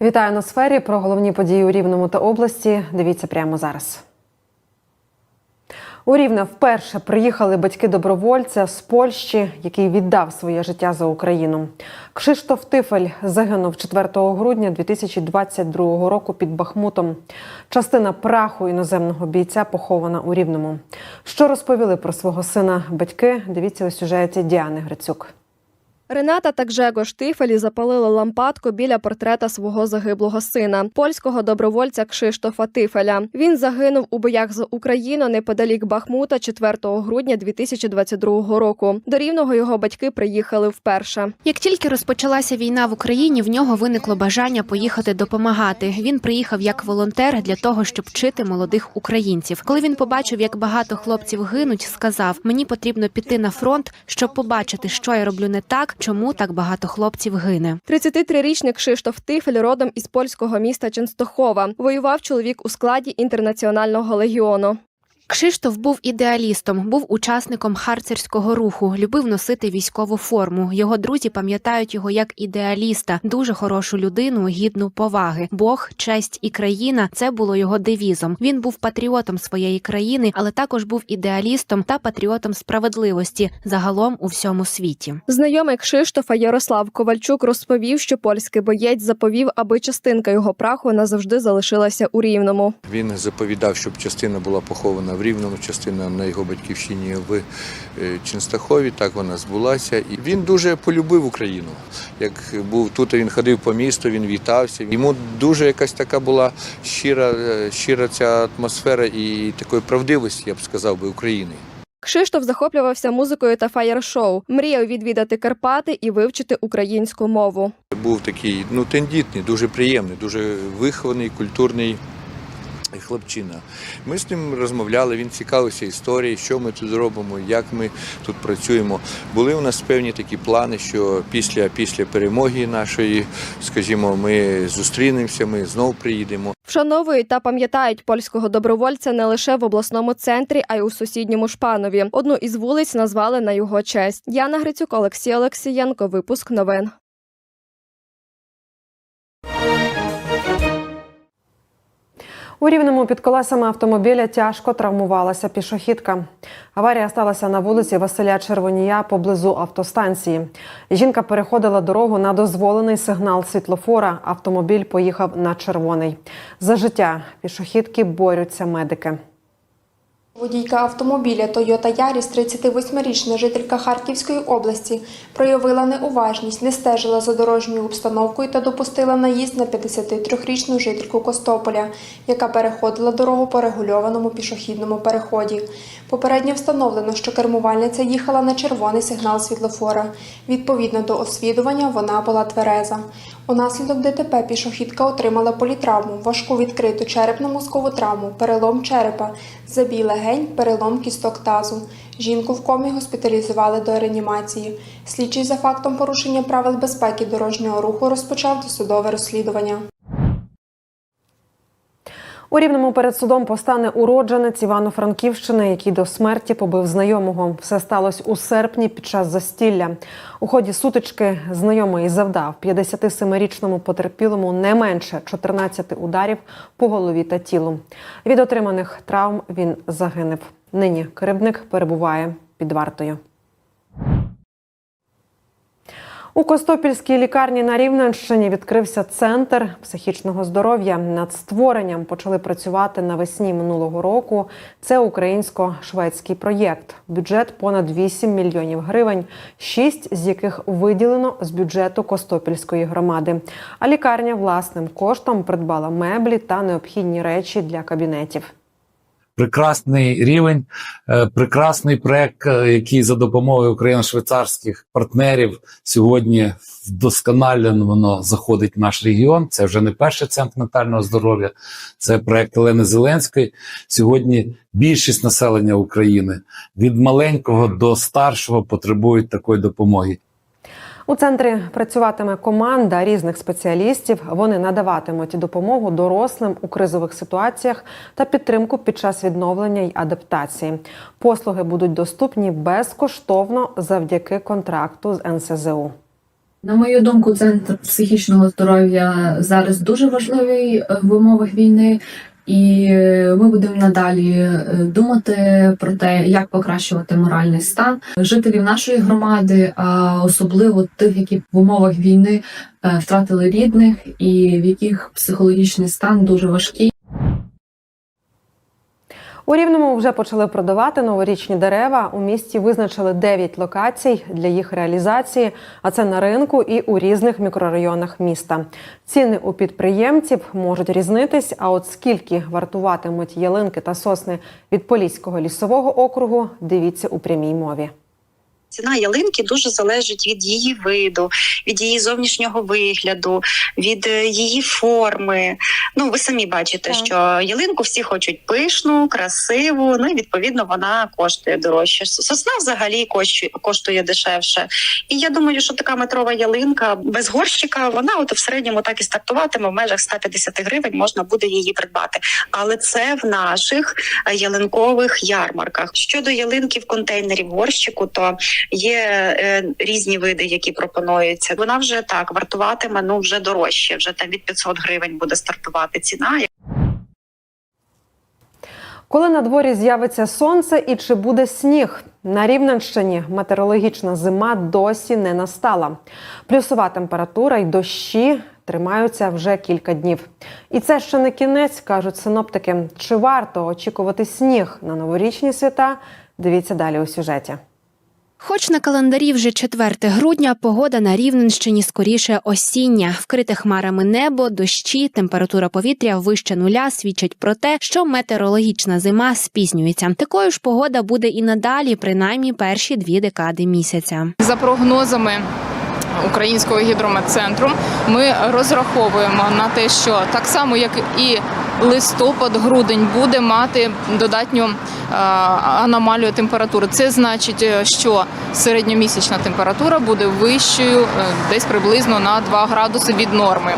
Вітаю на сфері про головні події у Рівному та області. Дивіться прямо зараз. У Рівне вперше приїхали батьки добровольця з Польщі, який віддав своє життя за Україну. Кшиштоф Тифель загинув 4 грудня 2022 року під Бахмутом. Частина праху іноземного бійця похована у Рівному. Що розповіли про свого сина батьки? Дивіться у сюжеті Діани Грицюк. Рената та Гжего Штифелі запалили лампадку біля портрета свого загиблого сина, польського добровольця Кшиштофа Тифеля. Він загинув у боях за Україну неподалік Бахмута 4 грудня 2022 року. До рівного його батьки приїхали вперше. Як тільки розпочалася війна в Україні, в нього виникло бажання поїхати допомагати. Він приїхав як волонтер для того, щоб вчити молодих українців. Коли він побачив, як багато хлопців гинуть, сказав: мені потрібно піти на фронт, щоб побачити, що я роблю не так, чому так багато хлопців гине. 33-річний Кшиштоф Тифель родом із польського міста Ченстохова. Воював чоловік у складі інтернаціонального легіону. Кшиштоф був ідеалістом, був учасником харцерського руху, любив носити військову форму. Його друзі пам'ятають його як ідеаліста, дуже хорошу людину, гідну поваги. Бог, честь і країна це було його девізом. Він був патріотом своєї країни, але також був ідеалістом та патріотом справедливості загалом у всьому світі. Знайомий Кшиштофа Ярослав Ковальчук розповів, що польський боєць заповів, аби частинка його праху назавжди залишилася у рівному. Він заповідав, щоб частина була похована в Рівному, частина на його батьківщині в е, Ченстахові. Так вона збулася. І він дуже полюбив Україну. Як був тут, він ходив по місту, він вітався. Йому дуже якась така була щира, е, щира ця атмосфера і такої правдивості, я б сказав би, України. Кшиштоф захоплювався музикою та фаєр-шоу, мріяв відвідати Карпати і вивчити українську мову. Був такий ну тендітний, дуже приємний, дуже вихований, культурний хлопчина. Ми з ним розмовляли, він цікавився історією, що ми тут робимо, як ми тут працюємо. Були у нас певні такі плани, що після, після перемоги нашої, скажімо, ми зустрінемося, ми знову приїдемо. Вшановують та пам'ятають польського добровольця не лише в обласному центрі, а й у сусідньому Шпанові. Одну із вулиць назвали на його честь. Яна Грицюк, Олексій Олексієнко. Випуск новин. У рівному під колесами автомобіля тяжко травмувалася пішохідка. Аварія сталася на вулиці Василя Червонія поблизу автостанції. Жінка переходила дорогу на дозволений сигнал світлофора. Автомобіль поїхав на червоний. За життя пішохідки борються медики. Водійка автомобіля Toyota Yaris, 38-річна жителька Харківської області, проявила неуважність, не стежила за дорожньою обстановкою та допустила наїзд на 53-річну жительку Костополя, яка переходила дорогу по регульованому пішохідному переході. Попередньо встановлено, що кермувальниця їхала на червоний сигнал світлофора. Відповідно до освідування, вона була твереза. Унаслідок ДТП пішохідка отримала політравму, важку відкриту черепно-мозкову травму, перелом черепа, забій легень, перелом кісток тазу. Жінку в комі госпіталізували до реанімації. Слідчий за фактом порушення правил безпеки дорожнього руху розпочав досудове розслідування. У рівному перед судом постане уродженець Івано-Франківщини, який до смерті побив знайомого. Все сталося у серпні під час застілля. У ході сутички знайомий завдав 57-річному потерпілому не менше 14 ударів по голові та тілу. Від отриманих травм він загинув. Нині керівник перебуває під вартою. У Костопільській лікарні на Рівненщині відкрився центр психічного здоров'я. Над створенням почали працювати навесні минулого року. Це українсько-шведський проєкт. Бюджет понад 8 мільйонів гривень, шість з яких виділено з бюджету Костопільської громади. А лікарня власним коштом придбала меблі та необхідні речі для кабінетів. Прекрасний рівень, е, прекрасний проект, е, який за допомогою україно-швейцарських партнерів сьогодні вдосконалено заходить в наш регіон. Це вже не перший центр ментального здоров'я, це проект Олени Зеленської. Сьогодні більшість населення України від маленького до старшого потребують такої допомоги. У центрі працюватиме команда різних спеціалістів. Вони надаватимуть допомогу дорослим у кризових ситуаціях та підтримку під час відновлення й адаптації. Послуги будуть доступні безкоштовно завдяки контракту з НСЗУ. На мою думку, центр психічного здоров'я зараз дуже важливий в умовах війни, і е, ми будемо надалі е, думати про те, як покращувати моральний стан жителів нашої громади, а особливо тих, які в умовах війни е, втратили рідних, і в яких психологічний стан дуже важкий. У Рівному вже почали продавати новорічні дерева. У місті визначили 9 локацій для їх реалізації, а це на ринку і у різних мікрорайонах міста. Ціни у підприємців можуть різнитись. А от скільки вартуватимуть ялинки та сосни від Поліського лісового округу, дивіться у прямій мові. Ціна ялинки дуже залежить від її виду, від її зовнішнього вигляду, від е, її форми. Ну, ви самі бачите, Так. що ялинку всі хочуть пишну, красиву. Ну і відповідно вона коштує дорожче. Сосна взагалі коштує, дешевше. І я думаю, що така метрова ялинка без горщика, вона от в середньому так і стартуватиме в межах 150 гривень. Можна буде її придбати. Але це в наших е, ялинкових ярмарках. Щодо ялинки в контейнері в горщику, то є е, різні види, які пропонуються. Вона вже так вартуватиме ну вже дорожче. Вже там від 500 гривень буде стартувати ціна. Коли на дворі з'явиться сонце і чи буде сніг? На Рівненщині метеорологічна зима досі не настала. Плюсова температура й дощі тримаються вже кілька днів. І це ще не кінець, кажуть синоптики. Чи варто очікувати сніг на новорічні свята? Дивіться далі у сюжеті. Хоч на календарі вже 4 грудня, погода на Рівненщині скоріше осіння. Вкрите хмарами небо, дощі, температура повітря вище нуля свідчать про те, що метеорологічна зима спізнюється. Такою ж погода буде і надалі, принаймні перші дві декади місяця. За прогнозами Українського гідрометцентру, ми розраховуємо на те, що так само, як і листопад, грудень буде мати додатню е, аномалію температури. Це значить, е, що середньомісячна температура буде вищою е, десь приблизно на 2 градуси від норми.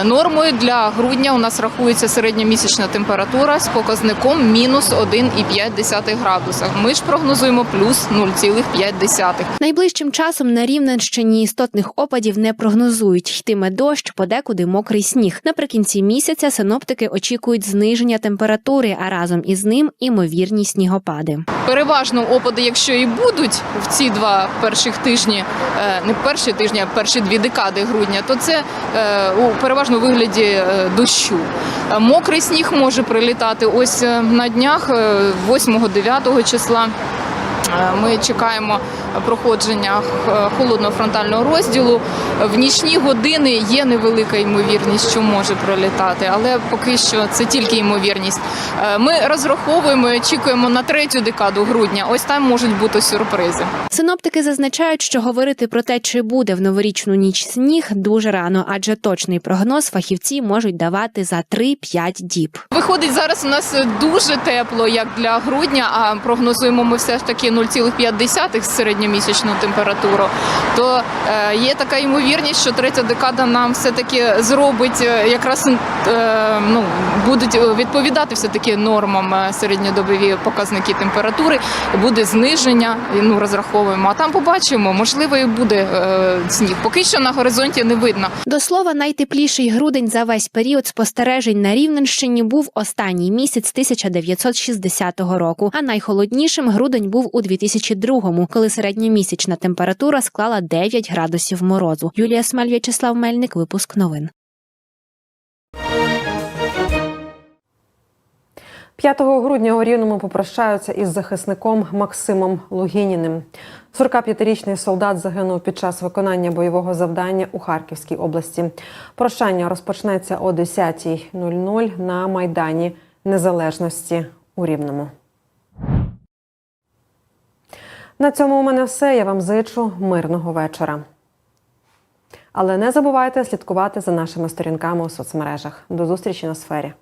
Е, Нормою для грудня у нас рахується середньомісячна температура з показником мінус 1,5 градуса. Ми ж прогнозуємо плюс 0,5. Найближчим часом на Рівненщині істотних опадів не прогнозують. Йтиме дощ, подекуди мокрий сніг. Наприкінці місяця синоптики очікують зниження температури, а разом із ним імовірні снігопади. Переважно опади, якщо і будуть в ці два перших тижні, е, не перші тижні, а перші дві декади грудня, то це е, у вигляді е, дощу. Е, Мокрий сніг може прилітати ось е, на днях, 8-9 числа. Е, Ми чекаємо проходження холодного фронтального розділу. В нічні години є невелика ймовірність, що може пролітати, але поки що це тільки ймовірність. Е, Ми розраховуємо, і очікуємо на третю декаду грудня. Ось там можуть бути сюрпризи. Синоптики зазначають, що говорити про те, чи буде в новорічну ніч сніг, дуже рано, адже точний прогноз фахівці можуть давати за 3-5 діб. Виходить, зараз у нас дуже тепло, як для грудня, а прогнозуємо ми все ж таки 0,5 середньомісячну температуру. То е, є така ймовірність, що третя декада нам все таки зробить е, якраз е, ну будуть відповідати все таки нормам середньодобові показники температури. Буде зниження. Ну розраховуємо. А там побачимо, можливо, і буде сніг. Поки що на горизонті не видно. До слова, найтепліший грудень за весь період спостережень на Рівненщині був останній місяць 1960 року, а найхолоднішим грудень був у 2002-му, коли середньомісячна температура склала 9 градусів морозу. Юлія Смаль, В'ячеслав Мельник, випуск новин. 5 грудня у Рівному попрощаються із захисником Максимом Лугініним. 45-річний солдат загинув під час виконання бойового завдання у Харківській області. Прощання розпочнеться о 10.00 на Майдані Незалежності у Рівному. На цьому у мене все. Я вам зичу мирного вечора. Але не забувайте слідкувати за нашими сторінками у соцмережах. До зустрічі на сфері.